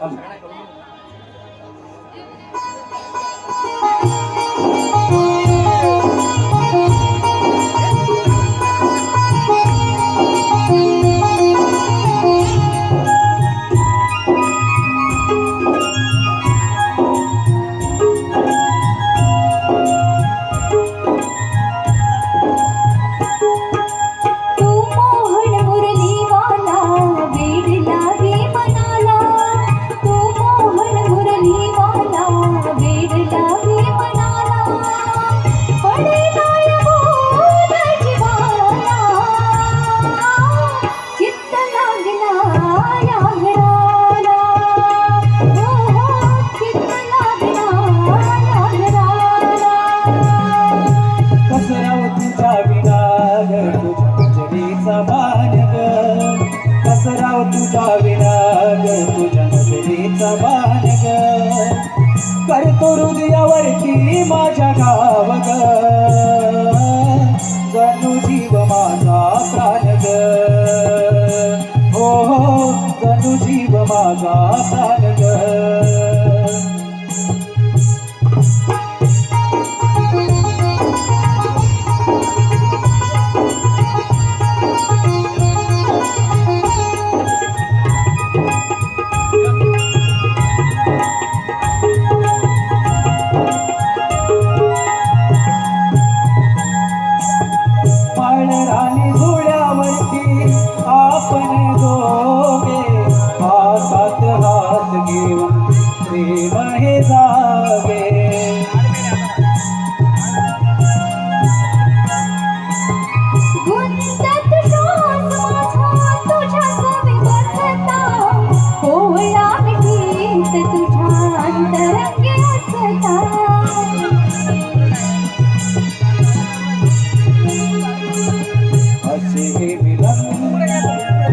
嗯。नाव तुझा विराग तुझ्या नजरेचा बाण ग करतो हृदयावरती माझ्या गाव ग जीव माझा सुखी हे मिलन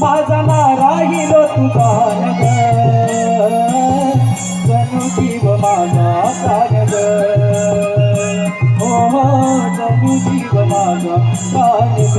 माझा ना राहिलो तुझा नग जणू माझा कानग हो, हो जणू जीव माझा कानग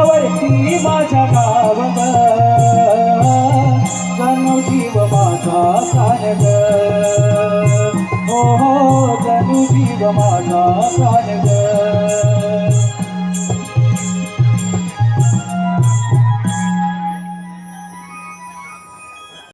जमाना